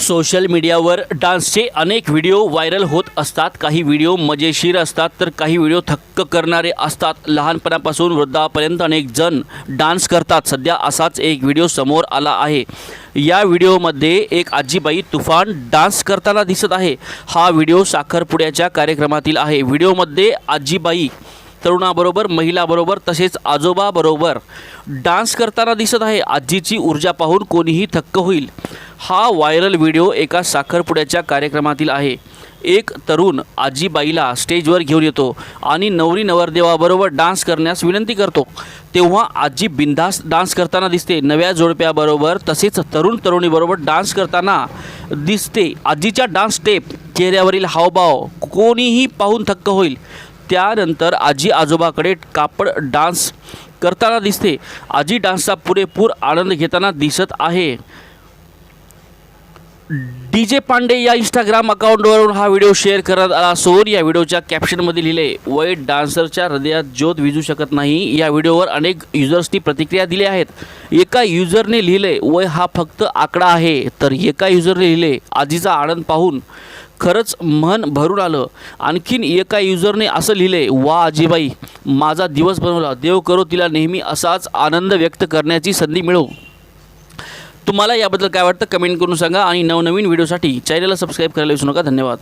Social मीडियावर डान्सचे अनेक व्हिडिओ व्हायरल होत असतात. काही व्हिडिओ मजेशीर असतात तर काही व्हिडिओ थक्क करणारे असतात. लहानपणापासून वृद्धापर्यंत अनेक जण डान्स करतात. सध्या असाच एक व्हिडिओ समोर आला आहे. या व्हिडिओमध्ये एक आजीबाई तुफान डान्स करताना दिसत आहे. हा व्हिडिओ साखरपुड्याच्या कार्यक्रमातील आहे. व्हिडिओमध्ये आजीबाई तरुणाबरोबर महिलाबरोबर तसेच आजोबाबरोबर डान्स करताना दिसत आहे. आजीची ऊर्जा पाहून कोणीही थक्क होईल. हा व्हायरल व्हिडिओ एका साखरपुड्याच्या कार्यक्रमातील आहे. एक तरुण आजीबाईला स्टेजवर घेऊन येतो आणि नवरी नवरदेवाबरोबर डान्स करण्यास विनंती करतो. तेव्हा आजी बिंदास डान्स करताना दिसते. नव्या जोडप्याबरोबर तसेच तरुण तरुणीबरोबर डान्स करताना दिसते. आजीच्या डान्स स्टेप चेहऱ्यावरील हावभाव कोणीही पाहून थक्क होईल. त्यानंतर आजी आजोबाकडे कापड डान्स करताना दिसते. आजी डान्सचा पुरेपूर आनंद घेताना दिसत आहे. डी जे पांडे या इंस्टाग्राम अकाउंटवरून हा व्हिडिओ शेअर करत आला असून या व्हिडिओच्या कॅप्शनमध्ये लिहिले वय डान्सरच्या हृदयात ज्योत विजू शकत नाही. या व्हिडिओवर अनेक युजर्सनी प्रतिक्रिया दिल्या आहेत. एका युजरने लिहिले वय हा फक्त आकडा आहे. तर एका युजरने लिहिले आजीचा आनंद पाहून खरंच मन भरून आलं. आणखीन एका युजरने असं लिहिले वा आजीबाई माझा दिवस बनवला. देव करो तिला नेहमी असाच आनंद व्यक्त करण्याची संधी मिळो. तुम्हाला याबद्दल काय वाटतं? कमेंट करून सांगा आणि नवनवीन व्हिडिओसाठी चॅनलला सबस्क्राईब करायला विसरू नका. धन्यवाद.